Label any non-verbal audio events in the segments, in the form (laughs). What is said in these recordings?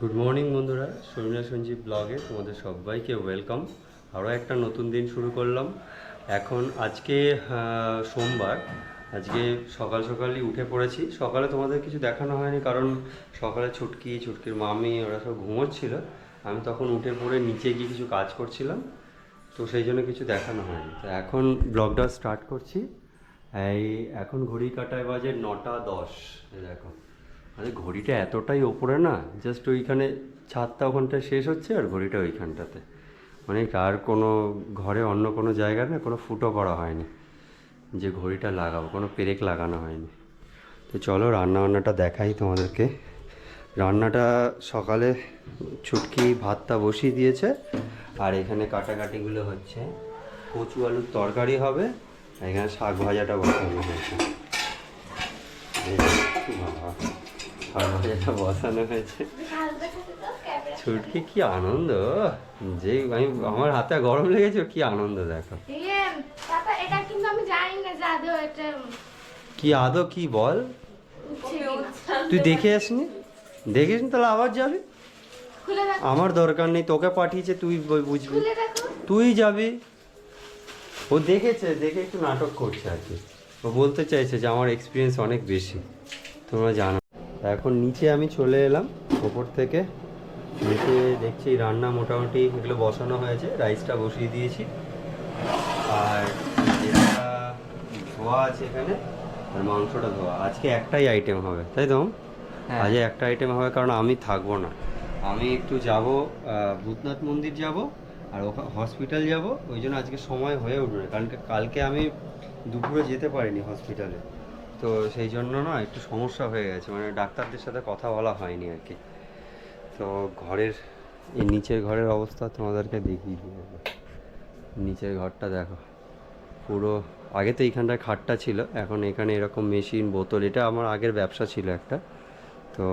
Good morning বন্ধুরা। শর্মিলা সঞ্জীব ব্লগে তোমাদের সবাইকে ওয়েলকাম আরও একটা নতুন দিন শুরু করলাম। এখন আজকে সোমবার। আজকে সকাল সকালই উঠে পড়েছি। সকালে তোমাদের কিছু দেখানো হয়নি, কারণ সকালে ছুটকি, ছুটকির মামি, ওরা সব ঘুমোচ্ছিল। আমি তখন উঠে পড়ে নিচে গিয়ে কিছু কাজ করছিলাম, তো সেই জন্য কিছু দেখানো হয়নি। তো এখন ব্লগটা স্টার্ট করছি। এই, এখন ঘড়ি কাটায় বাজে নটা দশ দেখো। আরে ঘড়িটা এতটাই ওপরে না জাস্ট ওইখানে ছাদটা ওখানটায় শেষ হচ্ছে আর ঘড়িটা ওইখানটাতে। মানে আর কোনো ঘরে অন্য কোনো জায়গায় না কোনো ফুটো করা হয়নি, যে ঘড়িটা লাগাবো, কোনো পেরেক লাগানো হয়নি। তো চলো রান্না বান্নাটা দেখাই তোমাদেরকে। রান্নাটা সকালে ছুটকি, ভাতটা বসিয়ে দিয়েছে, আর এখানে কাটাকাটিগুলো হচ্ছে। কচু আলুর তরকারি হবে, আর এখানে শাক ভাজাটা বসানো হয়েছে। শাক ভাজাটা বসানো হয়েছে। ছুটকি কি আনন্দ। যে আমি আমার হাতে গরম লেগেছে কি আনন্দ দেখো। ইয়ে, এটা এটা কি আদৌ কি বল? তুই দেখে আসনি? দেখিস নি তাহলে আবার যাবি? আমার দরকার নেই তোকে পাঠিয়েছে তুই বুঝবি। তুই যাবি। ও দেখেছে দেখে একটু নাটক করছে আর কি। ও বলতে চাইছে যে আমার এক্সপিরিয়েন্স অনেক বেশি। তোমরা জানো। এখন নিচে আমি চলে এলাম ওপর থেকে। নিচে দেখছি রান্না মোটামুটি এগুলো বসানো হয়েছে রাইসটা বসিয়ে দিয়েছি। আর যেটা ধোয়া আছে এখানে আর মাংসটা ধোয়া। আজকে একটাই আইটেম হবে তাই তো? হ্যাঁ। আজকে একটা আইটেম হবে কারণ আমি থাকব না। আমি একটু যাব ভূতনাথ মন্দির যাব আর ওখানে হসপিটাল যাব। ওই জন্য আজকে সময় হয়ে উঠবে। কারণ কালকে আমি দুপুরে যেতে পারিনি হসপিটালে তো সেই জন্য না একটু সমস্যা হয়ে গেছে। মানে ডাক্তারদের সাথে কথা বলা হয়নি আর কি। তো ঘরের, এই নিচের ঘরের অবস্থা তোমাদেরকে দেখিয়ে দিয়ে। নিচের ঘরটা দেখো। পুরো, আগে তো এইখানটায় খাটটা ছিল, এখন এখানে এরকম মেশিন, বোতল, এটা আমার আগের ব্যবসা ছিল একটা। তো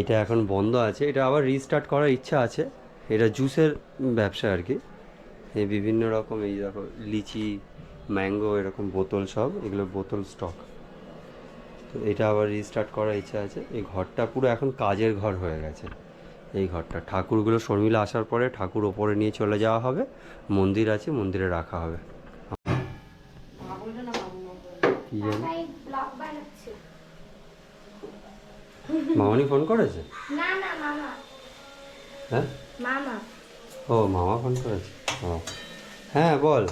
এটা এখন বন্ধ আছে। এটা আবার রিস্টার্ট করার ইচ্ছা আছে। এটা জুসের ব্যবসা আর কি। এই বিভিন্ন রকম এই দেখো, লিচি ম্যাঙ্গো এরকম বোতল সব এগুলো বোতল স্টক। তো এটা আবার রিস্টার্ট করার ইচ্ছা আছে। এই ঘরটা পুরো এখন কাজের ঘর হয়ে গেছে। এই ঘরটা। ঠাকুরগুলো শর্মিলা আসার পরে ঠাকুর ওপরে নিয়ে চলে যাওয়া হবে। মন্দির আছে মন্দিরে রাখা হবে। কি জানি মামনি ফোন করেছে? হ্যাঁ? ও মামা ফোন করেছে। হ্যাঁ বল।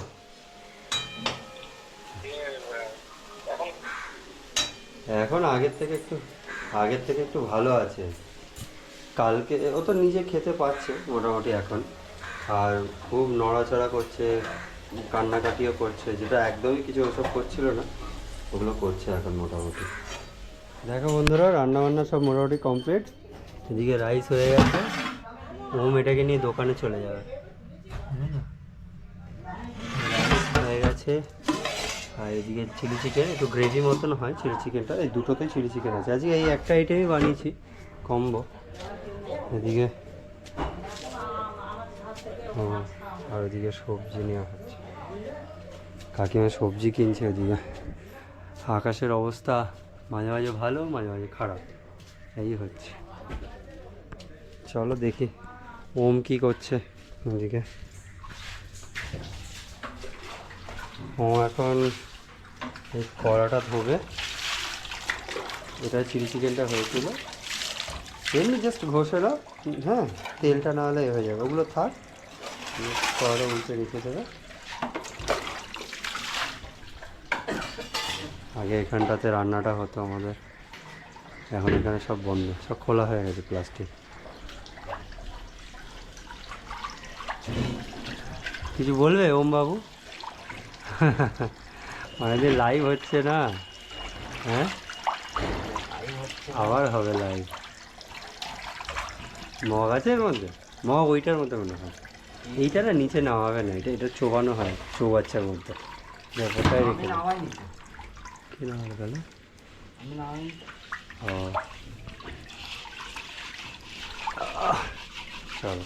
এখন আগের থেকে একটু, আগের থেকে একটু ভালো আছে। কালকে, ও তো নিজে খেতে পারছে মোটামুটি এখন। আর খুব নড়াচড়া করছে, কান্নাকাটিও করছে, যেটা একদমই কিছু ওসব করছিল না, ওগুলো করছে এখন মোটামুটি। দেখো বন্ধুরা রান্না বান্না সব মোটামুটি কমপ্লিট। এদিকে রাইস হয়ে গেছে। ওম এটাকে নিয়ে দোকানে চলে যাবে। হয়ে গেছে। আর এদিকে চিলি চিকেন, একটু গ্রেভি মতন হয় চিলি চিকেনটা। এই দুটোতেই চিলি চিকেন আছে। আজকে এই একটা আইটেমই বানিয়েছি কম্বো এদিকে আর ওদিকে সবজি নেওয়া হচ্ছে। কাকিমা সবজি কিনছে ওদিকে। আকাশের অবস্থা মাঝে মাঝে ভালো, মাঝে মাঝে খারাপ। এই হচ্ছে। চলো দেখি, ওম কি করছে ওদিকে। ও এখন এই কড়াটা ধোবে। এটা চিলি চিকেনটা হয়েছিল। এমনি জাস্ট ঘষে দাও হ্যাঁ তেলটা না হলে হয়ে যাবে। ওগুলো থাক। কড়াটা উল্টে রেখে দেবে। আগে এখানটাতে রান্নাটা হতো আমাদের। এখন এখানে সব বন্ধ। সব খোলা হয়ে গেছে প্লাস্টিক কিছু বলবে ওম বাবু (laughs) অনেকদিন লাইভ হচ্ছে না হ্যাঁ? আবার হবে লাইভ মগ আছে এর মধ্যে? মগ ওইটার মধ্যে মনে হয়। এইটা না নিচে নামাবে না এটা এটা চোবানো হয় চৌবাচ্চার মধ্যে। ব্যাপারটাই রেখে। কি নামাবে তাহলে? ও। চলো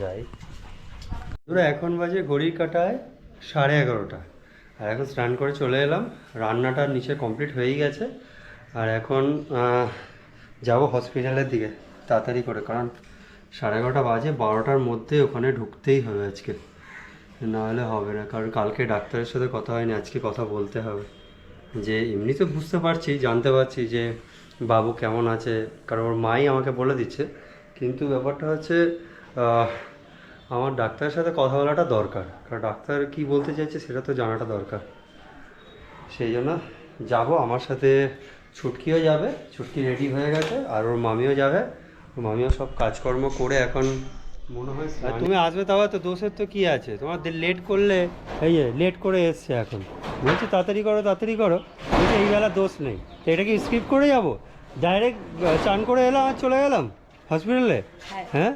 যাই। এখন বাজে ঘড়ির কাটায় সাড়ে এগারোটা। আর এখন স্নান করে চলে এলাম। রান্নাটা নিচে কমপ্লিট হয়েই গেছে। আর এখন যাব হসপিটালের দিকে, তাড়াতাড়ি করে, কারণ সাড়ে এগারোটা বাজে, বারোটার মধ্যে ওখানে ঢুকতেই হবে আজকে। না হলে হবে না, কারণ কালকে ডাক্তারের সাথে কথা হয়নি, আজকে কথা বলতে হবে। যে এমনি তো বুঝতে পারছি, জানতে পারছি যে বাবু কেমন আছে, কারণ ওর মাই আমাকে বলে দিচ্ছে। কিন্তু ব্যাপারটা হচ্ছে আমার ডাক্তারের সাথে কথা বলাটা দরকার। কারণ ডাক্তার কি বলতে চাইছে সেটা তো জানাটা দরকার। সেই জন্য যাব আমার সাথে ছুটকিও যাবে ছুটকি রেডি হয়ে গেছে আর ওর মামিও যাবে। ওর মামিও সব কাজকর্ম করে এখন মনে হয় তুমি আসবে তাহলে তো দোষের তো কি আছে? তোমার লেট করলে এই যে লেট করে এসছে এখন। বলছি তাড়াতাড়ি করো তাড়াতাড়ি করো। বলছি এই বেলা দোষ নেই। তো এটা কি স্কিপ করে যাব? ডাইরেক্ট চান করে এলাম আর চলে গেলাম? হসপিটালে হ্যাঁ?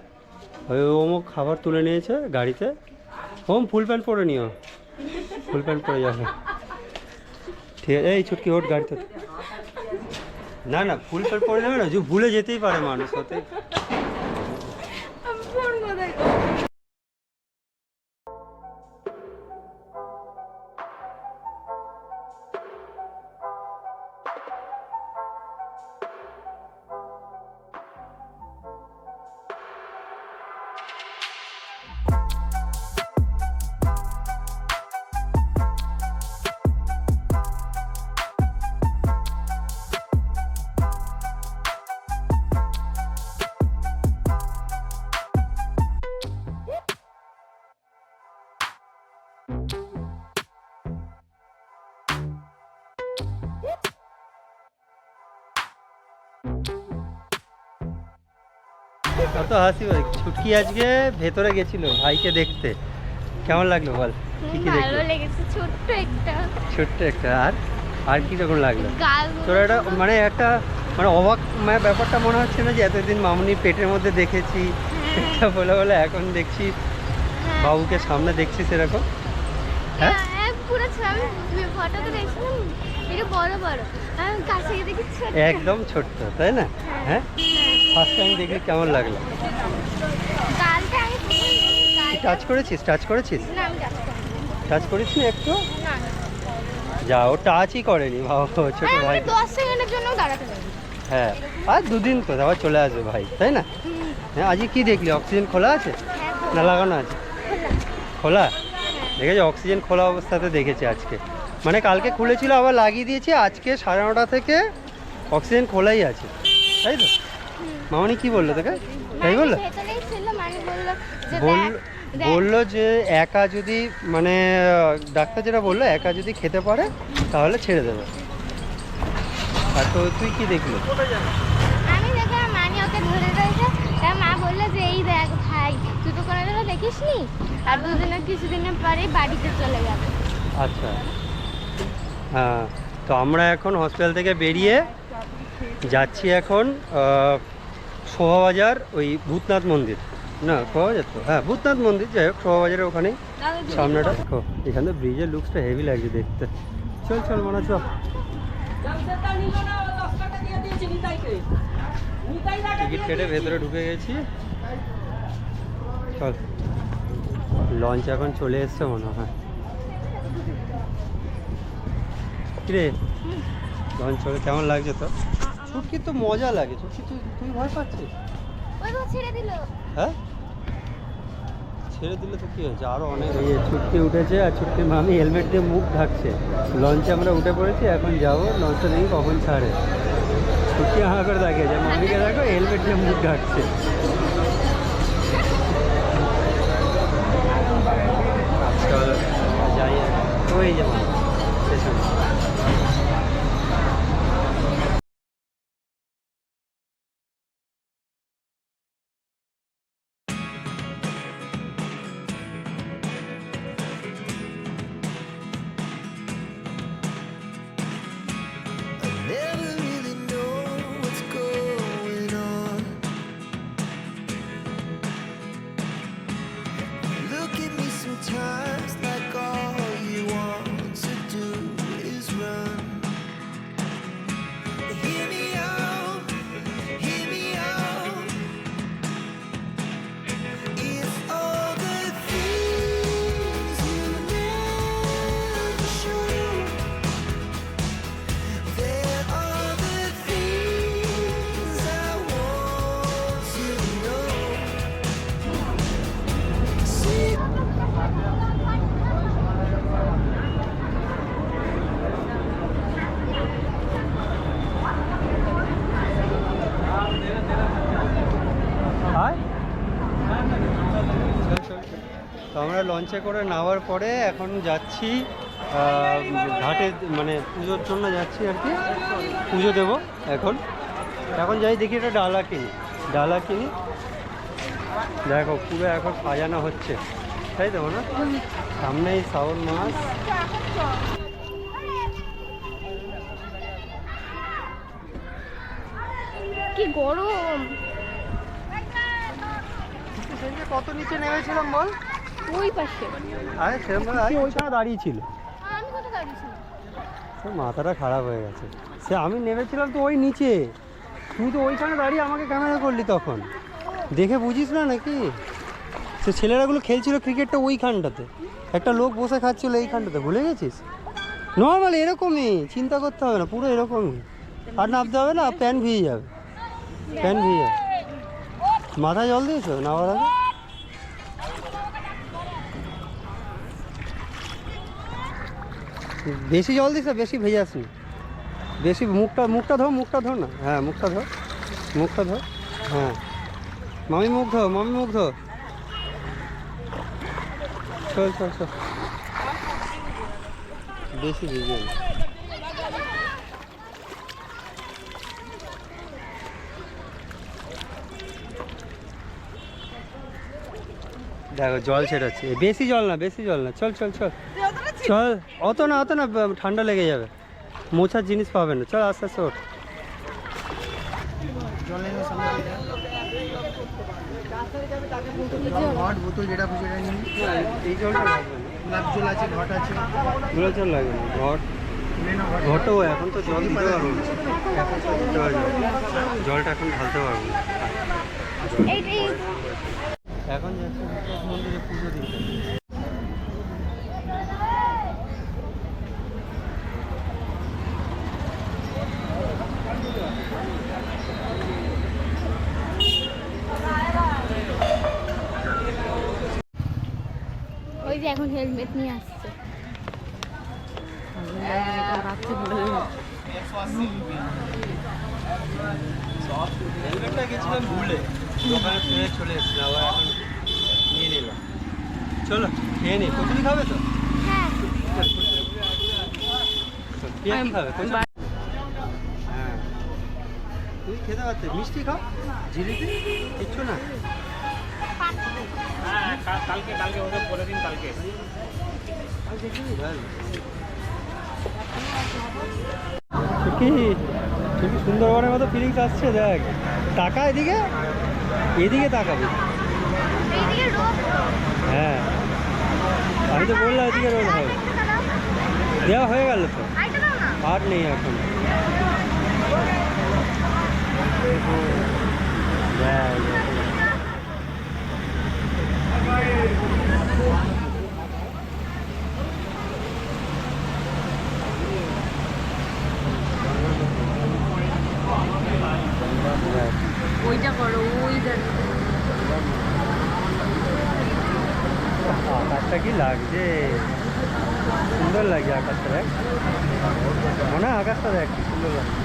ওই ওমো খাবার তুলে নিয়েছে গাড়িতে। ওম, ফুল প্যান্ট পরে নিও। ফুল প্যান্ট পরে যাবে। ঠিক আছে, এই ছুটকি ওট গাড়িতে। না না, ফুল প্যান্ট পরে যাবে না, যে ভুলে যেতেই পারে মানুষ হতে কত হাসি ভাই ছুটকি আজকে ভেতরে গেছিল ভাইকে দেখতে। কেমন লাগল বল? কি কি ভালো লেগেছে ছোট্ট একটা। ছোট্ট একটা। আর? আর কি রকম লাগল? তোর একটা মানে একটা মানে অবাক মানে ব্যাপারটা মনে হচ্ছে না যে এতদিন মামুনি পেটের মধ্যে দেখেছি? এটা বলে বলে এখন দেখছি বাবুকে সামনে দেখছি সেরকম। হ্যাঁ হ্যাঁ? পুরো ছবি ফটোতে দেখছিলাম এটা বড় বড়। কাছে দেখি একদম ছোট্ট তাই না? হ্যাঁ? ফার্স্ট টাইম দেখলি কেমন লাগল? টাচ করেছিস? টাচ করেছিস? টাচ করিস নি একটু যা ও টাচই করেনি বাবা ছোট ভাই। দাঁড়াতে পারি হ্যাঁ আর দুদিন তো আবার চলে আসবে ভাই তাই না? হ্যাঁ আজকে কি দেখলি? অক্সিজেন খোলা আছে? হ্যাঁ না লাগানো আছে? খোলা? দেখেছি অক্সিজেন খোলা অবস্থাতে দেখেছি আজকে। মানে কালকে খুলেছিল আবার লাগিয়ে দিয়েছি আজকে সাড়ে নটা থেকে অক্সিজেন খোলাই আছে। তাই তো? মামনি কি বলল তোকে? তাই বলল? বলল যে একা যদি মানে ডাক্তার যেটা বলল একা যদি খেতে পারে তাহলে ছেড়ে দেবে। আর তো তুই কি দেখলি? আমি দেখলাম মানি ওকে ধরে রয়েছে। তার মা বলল যে এই দেখ ভাই তুই তো কোনোদিনও দেখিস নি আর দুদিনের কিছুদিনের পরেই বাড়িতে চলে যাবে। আচ্ছা। হ্যাঁ তো আমরা এখন হসপিটাল থেকে বেরিয়ে যাচ্ছি এখন শোভাবাজার ওই ভূতনাথ মন্দির। না শোভাবাজার তো হ্যাঁ ভূতনাথ মন্দির যাই হোক শোভাবাজারের ওখানে সামনেটা দেখো। এখানে ব্রিজের লুকসটা হেভি লাগছে দেখতে। চল চল মনে চল। টিকিট কেটে ভেতরে ঢুকে গেছি। চল। লঞ্চ এখন চলে এসছে মনে হয়। কিরে লঞ্চ চলে কেমন লাগছে তো ছুটকি তো মজা লাগে ছুটকি তুই তুই ভয় পাচ্ছিস? ওই তো ছেড়ে দিল। হ্যাঁ? ছেড়ে দিলে তো কি হয়েছে? আরও অনেক ইয়ে ছুটকি উঠেছে আর ছুটকি মামি হেলমেট দিয়ে মুখ ঢাকছে। লঞ্চে আমরা উঠে পড়েছি এখন যাব লঞ্চটা দেখি কখন ছাড়ে। ছুটকি হাঁ করে দেখে যে মামিকে দেখো হেলমেট দিয়ে মুখ ঢাকছে। লঞ্চে করে নামার পরে এখন যাচ্ছি ঘাটে মানে পুজোর জন্য যাচ্ছি আর কি। পুজো দেবো এখন। এখন যাই দেখি একটা ডালা কিনি ডালা কিনি দেখো পুরো এখন সাজানো হচ্ছে। তাই তো না? সামনেই শ্রাবণ মাস। কি গরম! কত নিচে নেমেছিলাম বল? ওই পাশে। আরে সেরকম ওইখানে দাঁড়িয়ে ছিল? আমি কোথায় দাঁড়িয়েছিলাম মাথাটা খারাপ হয়ে গেছে। সে আমি নেমেছিলাম তো ওই নিচে। তুই তো ওইখানে দাঁড়িয়ে আমাকে ক্যামেরা করলি তখন। দেখে বুঝিস না নাকি? সে ছেলেরাগুলো খেলছিল ক্রিকেটটা ওইখানটাতে। একটা লোক বসে খাচ্ছিল এইখানটাতে। ভুলে গেছিস? নর্মাল এরকমই। চিন্তা করতে হবে না পুরো এরকমই। আর নামতে হবে না প্যান ভিজে যাবে। প্যান ভিজে যাবে। মাথায় জল দিয়েছ? নামার আগে? বেশি জল দিস বেশি ভেজাস নি বেশি মুখটা মুখটা ধর মুখটা ধর না। হ্যাঁ মুখটা ধর মুখটা ধর হ্যাঁ। মামি মুখ ধর মামি মুখ ধর চল চল চল। বেশি ভিজে। দেখো, জল ছেটাচ্ছে। বেশি জল না, বেশি জল না। চল চল চল। চল অত না অত না ঠান্ডা লেগে যাবে। মোছার জিনিস পাবে না। চল আস্তে আস্তে ওঠ। ঘটও এখন তো জল দিতে পারব এখন। জলটা এখন ঢালতে পারব না এইটাই এখন যাচ্ছে বিশ্বনাথ মন্দিরে পুজো দিতে ওই যে এখন হেলমেট নিয়ে আসছে হেলমেটটা গেছিলাম ভুলে দোকানে চলে এসেছিলাম আবার এখন নিয়ে নিলাম চলো খেয়ে নি কচুরি খাবে তো হ্যাঁ হ্যাঁ তুই খেতে পারতে মিষ্টি খাও জিলিপি কিচ্ছু না কালকে কালকে ওদের বলে দিন কালকে। কি? সুন্দরবনের মতো ফিলিংস আসছে দেখ। টাকা এদিকে? এদিকে তাকাবি। হ্যাঁ। আমি তো বললাম এদিকে রোদ হবে দেওয়া হয়ে গেল তো। আর নেই এখন। দেখ। ওইটা করো ওইটা আকাশটা কি লাগছে? সুন্দর লাগছে আকাশটা, দেখ। মনে হয় আকাশটা দেখ সুন্দর লাগছে।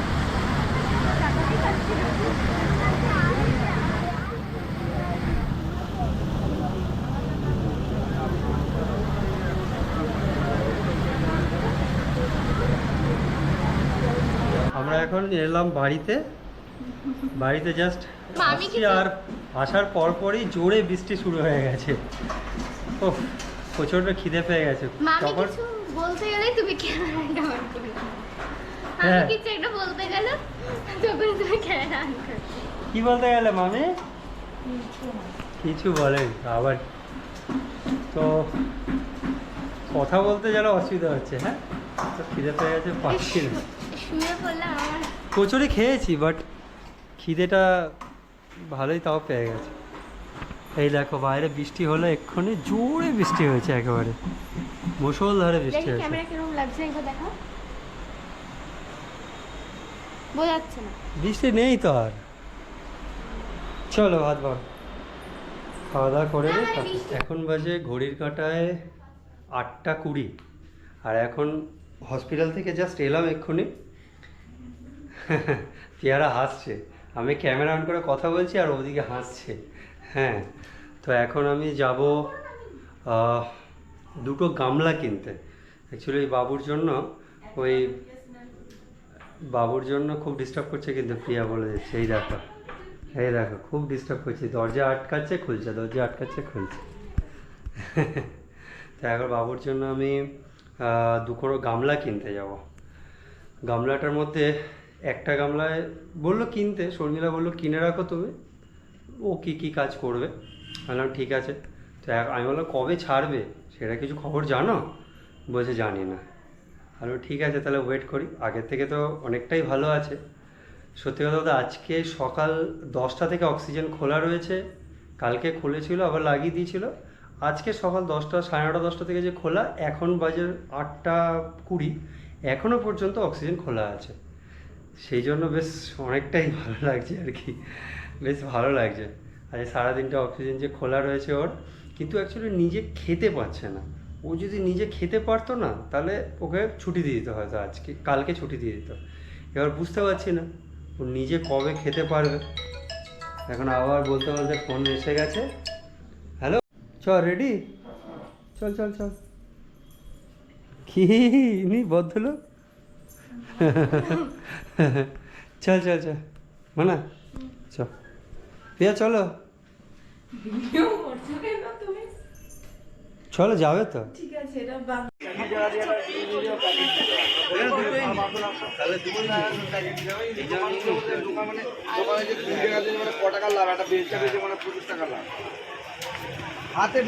আমরা এখন এলাম বাড়িতে। বাড়িতে জাস্ট আসছি আর আসার পরপরই জোরে বৃষ্টি শুরু হয়ে গেছে। ও প্রচণ্ড খিদে পেয়ে গেছে। তখন বলতে গেলেই তুমি ক্যামেরাটা অন করো আমি হ্যাঁ। কিছু একটা বলতে গেলে তখন তুমি ক্যামেরা অন করো কি বলতে গেলে মামি? কিছু বলেন আবার। তো কথা বলতে যেন অসুবিধা হচ্ছে হ্যাঁ? তো খিদে পেয়ে গেছে পাচ্ছি না। শুয়ে পড়লাম আমার কচুরি খেয়েছি বাট খিদেটা ভালোই তাও পেয়ে গেছে। এই দেখো বাইরে বৃষ্টি হলো এক্ষুনি জোরে বৃষ্টি হয়েছে একেবারে। মুসলধারে বৃষ্টি হয়েছে। ক্যামেরা কীরকম লাগছে একবার দেখো বোঝাচ্ছে না। বৃষ্টি নেই তো আর। চলো ভাত ভাত খাওয়া দাওয়া করে এখন বাজে ঘড়ির কাঁটায় আটটা কুড়ি। আর এখন হসপিটাল থেকে জাস্ট এলাম এক্ষুনি। পেয়ারা হাসছে। আমি ক্যামেরা অন করে কথা বলছি আর ওদিকে হাসছে। হ্যাঁ তো এখন আমি যাব দুটো গামলা কিনতে। অ্যাকচুয়ালি বাবুর জন্য, ওই বাবুর জন্য খুব ডিস্টার্ব করছে কিন্তু প্রিয়া বলে দিচ্ছে। এই দেখো এই দেখো, খুব ডিস্টার্ব করছে। দরজা আটকাচ্ছে, খুলছে, দরজা আটকাচ্ছে, খুলছে। তো এখন বাবুর জন্য আমি দুটো গামলা কিনতে যাব। গামলাটার মধ্যে একটা গামলায় বলল, কিনতে। শর্মিলা বলল, কিনে রাখো তুমি। ও কী কী কাজ করবে? বললাম, ঠিক আছে। তো আমি বললাম, কবে ছাড়বে? সেটা কিছু খবর জানো? বলছে, জানি না। আমি ঠিক আছে, তাহলে ওয়েট করি। আগের থেকে তো অনেকটাই ভালো আছে। সত্যি কথা বলতে, আজকে সকাল দশটা থেকে অক্সিজেন খোলা রয়েছে। কালকে খুলেছিল, আবার লাগিয়ে দিয়েছিল। আজকে সকাল দশটা, সাড়ে নটা, দশটা থেকে যে খোলা, এখন বাজে আটটা কুড়ি। এখনও পর্যন্ত অক্সিজেন খোলা আছে। সেই জন্য বেশ অনেকটাই ভালো লাগছে আর কি। বেশ ভালো লাগছে। আজ সারাদিনটা অক্সিজেন যে খোলা রয়েছে ওর, কিন্তু অ্যাকচুয়ালি নিজে খেতে পারছে না। ও যদি নিজে খেতে পারতো না, তাহলে ওকে ছুটি দিয়ে দিতে হয়তো আজকে, কালকে ছুটি দিয়ে দিত। এবার বুঝতে পারছি না, ও নিজে কবে খেতে পারবে। এখন আবার বলতে বলতে ফোন এসে গেছে। হ্যালো চল রেডি চল চল চল। কি নি (laughs) চল চল চল। মানা চল। প্রিয়া চলো। চলো যাবে তো দোকানে যে কুড়ি মানে ক টাকা লাভ একটা মানে পঁচিশ টাকা লাভ হাতে